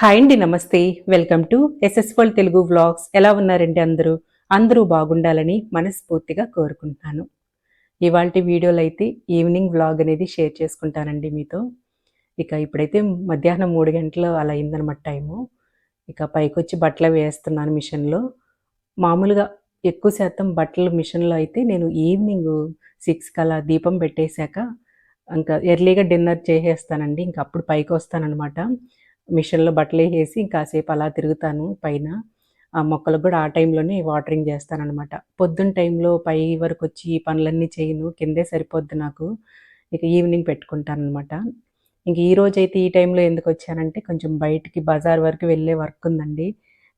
Hi అండి నమస్తే. Welcome to ఎస్ఎస్ఫల్ తెలుగు వ్లాగ్స్. ఎలా ఉన్నారండి అందరూ? అందరూ బాగుండాలని మనస్ఫూర్తిగా కోరుకుంటున్నాను. ఇవాళ వీడియోలో అయితే ఈవినింగ్ వ్లాగ్ అనేది షేర్ చేసుకుంటానండి మీతో. ఇక ఇప్పుడైతే మధ్యాహ్నం మూడు గంటలు అలా అయిందనమాట టైము. ఇక పైకొచ్చి బట్టలు వేస్తున్నాను మిషన్లో. మామూలుగా ఎక్కువ శాతం బట్టలు మిషన్లో అయితే నేను ఈవినింగ్ సిక్స్కి అలా దీపం పెట్టేశాక ఇంకా ఎర్లీగా డిన్నర్ చేసేస్తానండి. ఇంకా అప్పుడు పైకి వస్తానన్నమాట మిషన్లో బట్టలు వేసి కాసేపు అలా తిరుగుతాను పైన. ఆ మొక్కలకు కూడా ఆ టైంలోనే వాటరింగ్ చేస్తానమాట పొద్దున్న టైంలో పై వరకు వచ్చి ఈ పనులన్నీ చేయను కిందే సరిపోద్ది నాకు. ఇక ఈవినింగ్ పెట్టుకుంటాను అనమాట ఇంక ఈ రోజు అయితే ఈ టైంలో ఎందుకు వచ్చానంటే కొంచెం బయటికి బజార్ వరకు వెళ్ళే వర్క్ ఉందండి.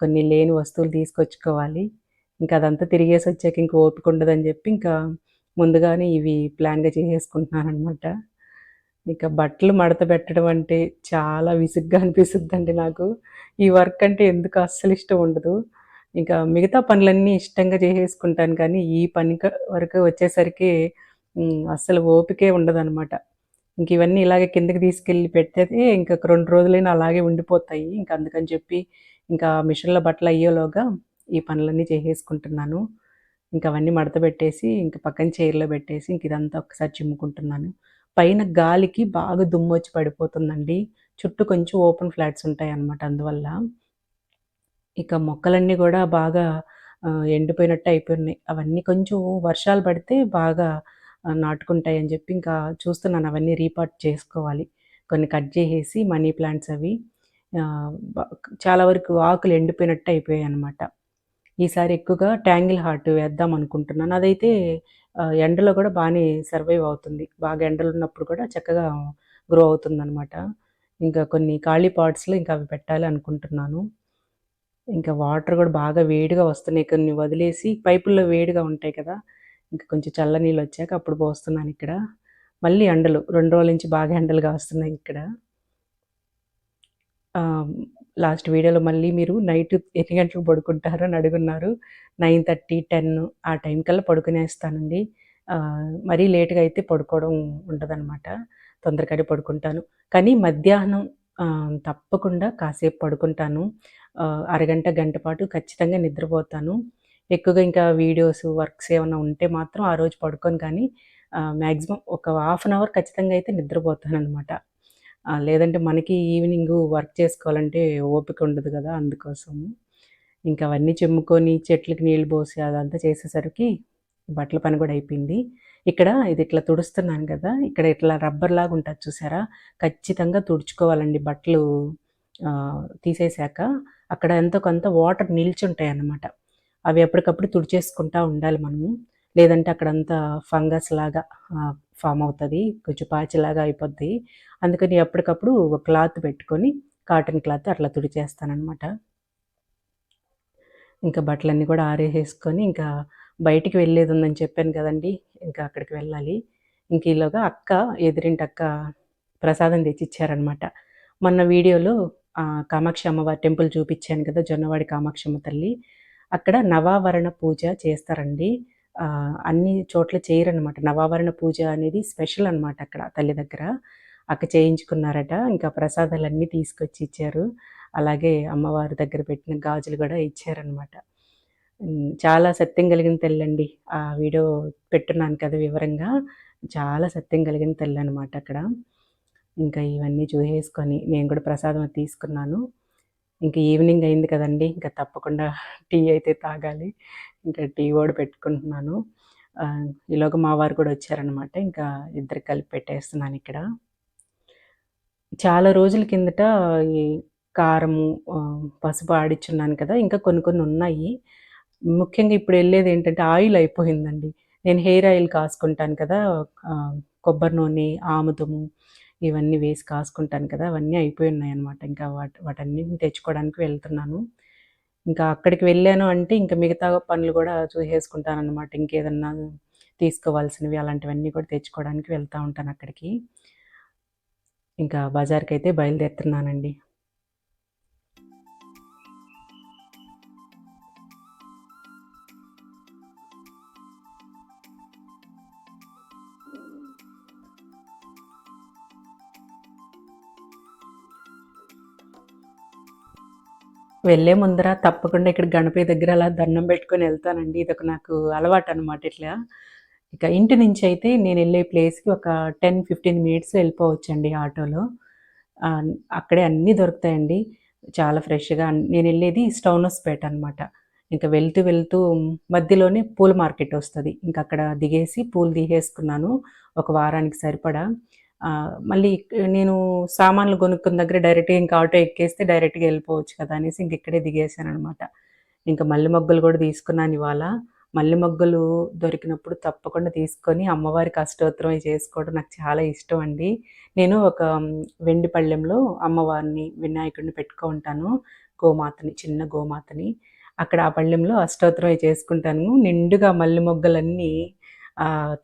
కొన్ని లేని వస్తువులు తీసుకొచ్చుకోవాలి. ఇంకా అదంతా తిరిగేసి వచ్చాక ఇంక ఓపిక ఉండదని చెప్పి ఇంకా ముందుగానే ఇవి ప్లాన్గా చేసేసుకుంటున్నాను అనమాట ఇక బట్టలు మడత పెట్టడం అంటే చాలా విసుగ్గా అనిపిస్తుందండి నాకు. ఈ వర్క్ అంటే ఎందుకు అస్సలు ఇష్టం ఉండదు. ఇంకా మిగతా పనులన్నీ ఇష్టంగా చేసేసుకుంటాను కానీ ఈ పని క- వరకు వచ్చేసరికి అస్సలు ఓపికే ఉండదు అనమాట ఇంక ఇవన్నీ ఇలాగే కిందకి తీసుకెళ్ళి పెట్టేది ఇంకా రెండు రోజులైనా అలాగే ఉండిపోతాయి. ఇంకా అందుకని చెప్పి ఇంకా మిషన్లో బట్టలు అయ్యేలోగా ఈ పనులన్నీ చేసేసుకుంటున్నాను. ఇంకా అవన్నీ మడత పెట్టేసి ఇంకా పక్కన చైర్లో పెట్టేసి ఇంక ఇదంతా ఒకసారి చిమ్ముకుంటున్నాను. పైన గాలికి బాగా దుమ్ము వచ్చి పడిపోతుందండి. చుట్టూ కొంచెం ఓపెన్ ఫ్లాట్స్ ఉంటాయి అన్నమాట అందువల్ల. ఇక మొక్కలన్నీ కూడా బాగా ఎండిపోయినట్టు అయిపోయినాయి. అవన్నీ కొంచెం వర్షాలు పడితే బాగా నాటుకుంటాయి అని చెప్పి ఇంకా చూస్తున్నాను. అవన్నీ రీపార్ట్ చేసుకోవాలి. కొన్ని కట్ చేసేసి మనీ ప్లాంట్స్ అవి చాలా వరకు ఆకులు ఎండిపోయినట్టు అయిపోయాయి అనమాట ఈసారి ఎక్కువగా ట్యాంగిల్ హార్ట్ వేద్దాం అనుకుంటున్నాను. అదైతే ఎండలో కూడా బాగానే సర్వైవ్ అవుతుంది. బాగా ఎండలు ఉన్నప్పుడు కూడా చక్కగా గ్రో అవుతుంది అనమాట ఇంకా కొన్ని ఖాళీ పాట్స్లో ఇంకా అవి పెట్టాలి అనుకుంటున్నాను. ఇంకా వాటర్ కూడా బాగా వేడిగా వస్తున్నాయి. కొన్ని వదిలేసి పైపుల్లో వేడిగా ఉంటాయి కదా ఇంకా కొంచెం చల్ల నీళ్ళు వచ్చాక అప్పుడు పోస్తున్నాను ఇక్కడ. మళ్ళీ ఎండలు రెండు రోజుల నుంచి బాగా ఎండలుగా వస్తున్నాయి ఇక్కడ. లాస్ట్ వీడియోలో మళ్ళీ మీరు నైట్ ఎన్ని గంటలకు పడుకుంటారు అని అడుగున్నారు. నైన్ థర్టీ టెన్ ఆ టైం కల్లా పడుకునేస్తానండి. మరీ లేట్గా అయితే పడుకోవడం ఉండదన్నమాట. తొందరగానే పడుకుంటాను. కానీ మధ్యాహ్నం తప్పకుండా కాసేపు పడుకుంటాను. అరగంట గంట పాటు ఖచ్చితంగా నిద్రపోతాను. ఎక్కువగా ఇంకా వీడియోస్ వర్క్స్ ఏమైనా ఉంటే మాత్రం ఆ రోజు పడుకోను కానీ మ్యాక్సిమం ఒక హాఫ్ అన్ అవర్ ఖచ్చితంగా అయితే నిద్రపోతాను అనమాట లేదంటే మనకి ఈవినింగ్ వర్క్ చేసుకోవాలంటే ఓపిక ఉండదు కదా అందుకోసము. ఇంకా అవన్నీ చెమ్ముకొని చెట్లకి నీళ్ళు పోసి అదంతా చేసేసరికి బట్టల పని కూడా అయిపోయింది. ఇక్కడ ఇది ఇట్లా తుడుస్తున్నాను కదా ఇక్కడ ఇట్లా రబ్బర్ లాగా ఉంటుంది చూసారా? ఖచ్చితంగా తుడుచుకోవాలండి బట్టలు తీసేశాక. అక్కడ ఎంతో కొంత వాటర్ నిల్చుంటాయి అన్నమాట అవి ఎప్పటికప్పుడు తుడిచేసుకుంటా ఉండాలి మనము. లేదంటే అక్కడంతా ఫంగస్ లాగా ఫామ్ అవుతుంది కొంచెం పాచిలాగా అయిపోద్ది. అందుకని ఎప్పటికప్పుడు ఒక క్లాత్ పెట్టుకొని కాటన్ క్లాత్ అట్లా తుడిచేస్తానమాట ఇంకా బట్టలన్నీ కూడా ఆరేసేసుకొని ఇంకా బయటికి వెళ్ళేది ఉందని చెప్పాను కదండి ఇంకా అక్కడికి వెళ్ళాలి. ఇంక ఈలోగా అక్క ఎదిరింటి అక్క ప్రసాదం తెచ్చిచ్చారనమాట మొన్న వీడియోలో కామాక్షి అమ్మవారి టెంపుల్ చూపించాను కదా జొన్నవాడి కామాక్షమ్మ తల్లి. అక్కడ నవావరణ పూజ చేస్తారండి. అన్ని చోట్ల చేయరనమాట నవావరణ పూజ అనేది స్పెషల్ అనమాట అక్కడ తల్లి దగ్గర. అక్క చేయించుకున్నారట. ఇంకా ప్రసాదాలన్నీ తీసుకొచ్చి ఇచ్చారు. అలాగే అమ్మవారి దగ్గర పెట్టిన గాజులు కూడా ఇచ్చారనమాట చాలా సత్యం కలిగిన తెల్లండి. ఆ వీడియో పెట్టున్నాను కదా వివరంగా. చాలా సత్యం కలిగిన తల్లి అనమాట అక్కడ. ఇంకా ఇవన్నీ చూసేసుకొని నేను కూడా ప్రసాదం అది తీసుకున్నాను. ఇంకా ఈవినింగ్ అయింది కదండి. ఇంకా తప్పకుండా టీ అయితే తాగాలి. ఇంకా టీ కూడా పెట్టుకుంటున్నాను. ఈలోగా మా వారు కూడా వచ్చారనమాట ఇంకా ఇద్దరు కలిపి పెట్టేస్తున్నాను ఇక్కడ. చాలా రోజుల కిందట ఈ కారము పసుపు ఆడిచ్చున్నాను కదా. ఇంకా కొన్ని కొన్ని ఉన్నాయి. ముఖ్యంగా ఇప్పుడు వెళ్ళేది ఏంటంటే ఆయిల్ అయిపోయిందండి. నేను హెయిర్ ఆయిల్ కాసుకుంటాను కదా. కొబ్బరి నూనె ఆముదము ఇవన్నీ వేసి కాసుకుంటాను కదా అవన్నీ అయిపోయి ఉన్నాయి అనమాట ఇంకా వాటి వాటన్నిటిని తెచ్చుకోవడానికి వెళ్తున్నాను. ఇంకా అక్కడికి వెళ్ళాను అంటే ఇంకా మిగతా పనులు కూడా చూసేసుకుంటాను అనమాట ఇంకేదన్నా తీసుకోవాల్సినవి అలాంటివన్నీ కూడా తెచ్చుకోవడానికి వెళ్తూ ఉంటాను అక్కడికి. ఇంకా బజార్కి అయితే బయలుదేరుతున్నానండి. వెళ్ళే ముందర తప్పకుండా ఇక్కడ గణపతి దగ్గర అలా దండం పెట్టుకొని వెళ్తానండి. ఇదొక నాకు అలవాటు అనమాట ఇట్లా. ఇక ఇంటి నుంచి అయితే నేను వెళ్ళే ప్లేస్కి ఒక టెన్ ఫిఫ్టీన్ మినిట్స్ వెళ్ళిపోవచ్చండి ఆటోలో. అక్కడే అన్నీ దొరుకుతాయండి. చాలా ఫ్రెష్గా నేను వెళ్ళేది స్టౌనస్పేట అనమాట ఇంకా వెళ్తూ వెళ్తూ మధ్యలోనే పూల మార్కెట్ వస్తుంది. ఇంకా అక్కడ దిగేసి పూలు దిగేసుకున్నాను ఒక వారానికి సరిపడా. మళ్ళీ నేను సామాన్లు కొనుక్కున్న దగ్గర డైరెక్ట్గా ఇంకా ఆటో ఎక్కేస్తే డైరెక్ట్గా వెళ్ళిపోవచ్చు కదా అనేసి ఇంక ఇక్కడే దిగేసాను అనమాట ఇంకా మల్లె మొగ్గలు కూడా తీసుకున్నాను ఇవాళ. మల్లె మొగ్గలు దొరికినప్పుడు తప్పకుండా తీసుకొని అమ్మవారికి అష్టోత్తరం చేసుకోవడం నాకు చాలా ఇష్టం అండి. నేను ఒక వెండి పళ్ళెంలో అమ్మవారిని వినాయకుడిని పెట్టుకో ఉంటాను. గోమాతని చిన్న గోమాతని. అక్కడ ఆ పళ్ళెంలో అష్టోత్తరం చేసుకుంటాను. నిండుగా మల్లె మొగ్గలన్నీ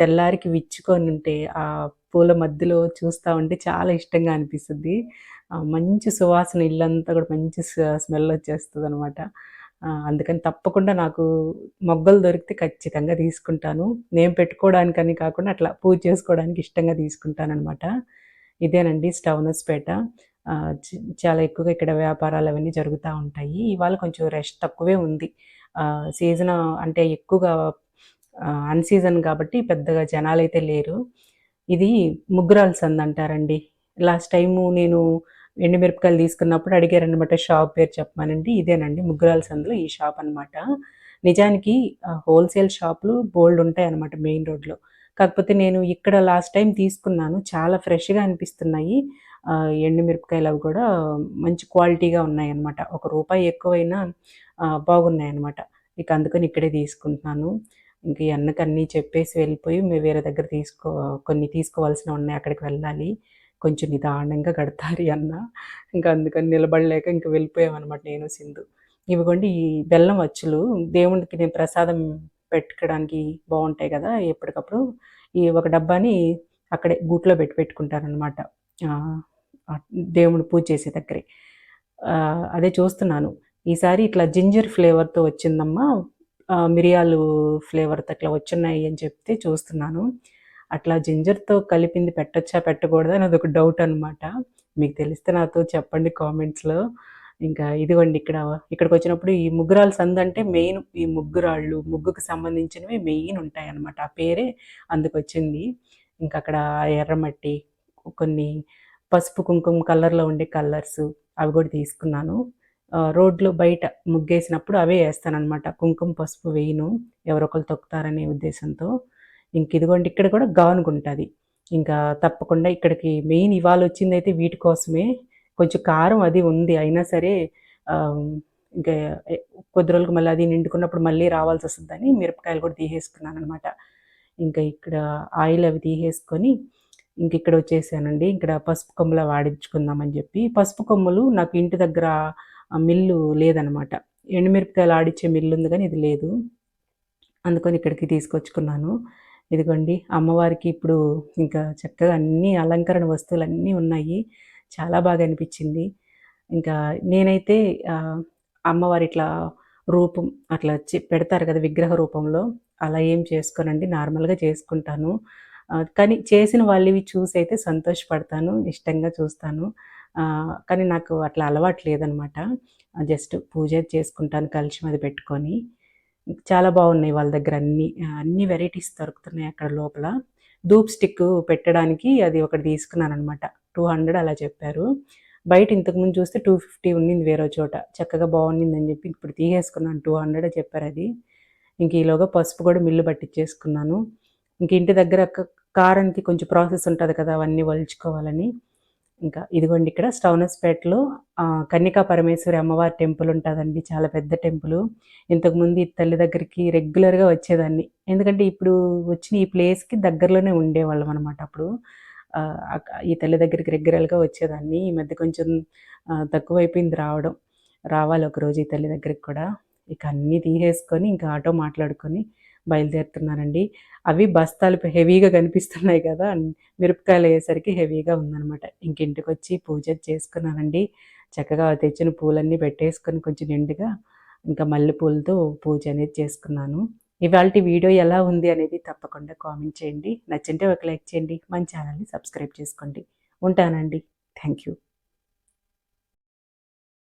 తెల్లారికి విచ్చుకొని ఉంటే ఆ పూల మధ్యలో చూస్తూ ఉంటే చాలా ఇష్టంగా అనిపిస్తుంది. మంచి సువాసన ఇల్లంతా కూడా మంచి స్మెల్ వచ్చేస్తుంది అనమాట అందుకని తప్పకుండా నాకు మొగ్గలు దొరికితే ఖచ్చితంగా తీసుకుంటాను. నేను పెట్టుకోవడానికని కాకుండా అట్లా పూజ చేసుకోవడానికి ఇష్టంగా తీసుకుంటాను అనమాట ఇదేనండి స్టవ్నస్పేట చాలా ఎక్కువగా ఇక్కడ వ్యాపారాలు అవన్నీ జరుగుతూ ఉంటాయి. ఇవాళ కొంచెం రెస్ట్ తక్కువే ఉంది. సీజన్ అంటే ఎక్కువగా అన్ సీజన్ కాబట్టి పెద్దగా జనాలు అయితే లేరు. ఇది ముగ్గురాల సంద్ అంటారండి. లాస్ట్ టైము నేను ఎండుమిరపకాయలు తీసుకున్నప్పుడు అడిగారనమాట షాప్ పేరు చెప్పమానండి. ఇదేనండి ముగ్గురాల సందులో ఈ షాప్ అనమాట నిజానికి హోల్సేల్ షాపులు బోల్డ్ ఉంటాయి అనమాట మెయిన్ రోడ్లో కాకపోతే నేను ఇక్కడ లాస్ట్ టైం తీసుకున్నాను. చాలా ఫ్రెష్గా అనిపిస్తున్నాయి. ఎండుమిరపకాయలు అవి కూడా మంచి క్వాలిటీగా ఉన్నాయి అన్నమాట ఒక రూపాయి ఎక్కువైనా బాగున్నాయి అన్నమాట ఇక అందుకని ఇక్కడే తీసుకుంటున్నాను. ఇంక ఈ అన్నకన్నీ చెప్పేసి వెళ్ళిపోయి మేము వేరే దగ్గర తీసుకో కొన్ని తీసుకోవాల్సిన ఉన్నాయి అక్కడికి వెళ్ళాలి. కొంచెం నిదానంగా గడతారు అన్న. ఇంకా అందుకని నిలబడలేక ఇంక వెళ్ళిపోయామన్నమాట నేను సింధు. ఇవ్వకండి ఈ బెల్లం వచ్చులు. దేవుడికి నేను ప్రసాదం పెట్టుకోవడానికి బాగుంటాయి కదా ఎప్పటికప్పుడు. ఈ ఒక డబ్బాని అక్కడే గూట్లో పెట్టి పెట్టుకుంటారనమాట దేవుడు పూజ చేసే దగ్గరే. అదే చూస్తున్నాను. ఈసారి ఇట్లా జింజర్ ఫ్లేవర్తో వచ్చిందమ్మా. మిరియాలు ఫ్లేవర్తో అట్లా వచ్చున్నాయి అని చెప్తే చూస్తున్నాను. అట్లా జింజర్తో కలిపింది పెట్టచ్చా పెట్టకూడదా అని ఒక డౌట్ అనమాట మీకు తెలిస్తే నాతో చెప్పండి కామెంట్స్లో ఇంకా ఇదిగోండి ఇక్కడ ఇక్కడికి వచ్చినప్పుడు ఈ ముగ్గురాలు సంద అంటే మెయిన్ ఈ ముగ్గురాళ్ళు ముగ్గుకు సంబంధించినవి మెయిన్ ఉంటాయి అనమాట ఆ పేరే అందుకు వచ్చింది. ఇంకా అక్కడ ఎర్రమట్టి కొన్ని పసుపు కుంకుమ కలర్లో ఉండే కలర్స్ అవి కూడా తీసుకున్నాను. రోడ్లో బయట ముగ్గేసినప్పుడు అవే వేస్తానమాట కుంకుమ పసుపు వేయను ఎవరొకరు తొక్కుతారనే ఉద్దేశంతో. ఇంక ఇదిగోండి ఇక్కడ కూడా గానుగుంటుంది. ఇంకా తప్పకుండా ఇక్కడికి మెయిన్ ఇవాళ వచ్చింది అయితే వీటి కోసమే. కొంచెం కారం అది ఉంది అయినా సరే ఇంకా కొద్ది రోజులకు మళ్ళీ అది నిండుకున్నప్పుడు మళ్ళీ రావాల్సి వస్తుందని మిరపకాయలు కూడా తీసేసుకున్నాను అనమాట ఇంకా ఇక్కడ ఆయిల్ అవి తీసేసుకొని ఇంక ఇక్కడ వచ్చేసానండి. ఇక్కడ పసుపు కొమ్మలు వాడించుకుందామని చెప్పి. పసుపు కొమ్మలు నాకు ఇంటి దగ్గర మిల్లు లేదనమాట. ఎండుమిరపకాయలు ఆడిచ్చే మిల్లు ఉంది కానీ ఇది లేదు. అందుకని ఇక్కడికి తీసుకొచ్చుకున్నాను. ఇదిగోండి అమ్మవారికి ఇప్పుడు ఇంకా చక్కగా అన్ని అలంకరణ వస్తువులు అన్నీ ఉన్నాయి. చాలా బాగా అనిపించింది. ఇంకా నేనైతే అమ్మవారి ఇట్లా రూపం అట్లా పెడతారు కదా విగ్రహ రూపంలో అలా ఏం చేసుకోనండి నార్మల్గా చేసుకుంటాను. కానీ చేసిన వాళ్ళవి చూసి అయితే సంతోషపడతాను ఇష్టంగా చూస్తాను. కానీ నాకు అట్లా అలవాటు లేదనమాట. జస్ట్ పూజ చేసుకుంటాను కలిసి అది పెట్టుకొని. చాలా బాగున్నాయి వాళ్ళ దగ్గర అన్ని అన్ని వెరైటీస్ దొరుకుతున్నాయి అక్కడ లోపల. ధూప్ స్టిక్ పెట్టడానికి అది ఒకటి తీసుకున్నాను అనమాట టూ హండ్రెడ్ అలా చెప్పారు. బయట ఇంతకుముందు చూస్తే టూ ఫిఫ్టీ ఉండింది వేరే చోట. చక్కగా బాగుండింది అని చెప్పి ఇప్పుడు తీసేసుకున్నాను టూ హండ్రెడ్ చెప్పారు అది. ఇంక ఈలోగా పసుపు కూడా మిల్లు పట్టించేసుకున్నాను. ఇంక ఇంటి దగ్గర కారానికి కొంచెం ప్రాసెస్ ఉంటుంది కదా అవన్నీ వలుచుకోవాలని. ఇంకా ఇదిగోండి ఇక్కడ స్టౌనస్పేటలో కన్యకా పరమేశ్వరి అమ్మవారి టెంపుల్ ఉంటుందండి చాలా పెద్ద టెంపుల్. ఇంతకుముందు ఈ తల్లి దగ్గరికి రెగ్యులర్గా వచ్చేదాన్ని. ఎందుకంటే ఇప్పుడు వచ్చిన ఈ ప్లేస్కి దగ్గరలోనే ఉండేవాళ్ళం అనమాట అప్పుడు. ఈ తల్లి దగ్గరికి రెగ్యులర్గా వచ్చేదాన్ని. ఈ మధ్య కొంచెం తక్కువైపోయింది రావడం. రావాలి ఒకరోజు ఈ తల్లి దగ్గరికి కూడా. ఇక అన్నీ తీసేసుకొని ఇంకా ఆటో మాట్లాడుకొని బయలుదేరుతున్నానండి అవి బస్తాలు హెవీగా కనిపిస్తున్నాయి కదా మిరపకాయలు అయ్యేసరికి హెవీగా ఉందనమాట ఇంకింటికి వచ్చి పూజ చేసుకున్నానండి. చక్కగా తెచ్చిన పూలన్నీ పెట్టేసుకొని కొంచెం నిండుగా ఇంకా మల్లెపూలతో పూజ అనేది చేసుకున్నాను. ఇవాళ వీడియో ఎలా ఉంది అనేది తప్పకుండా కామెంట్ చేయండి. నచ్చింటే ఒక లైక్ చేయండి. మన ఛానల్ని సబ్స్క్రైబ్ చేసుకోండి. ఉంటానండి. Thank you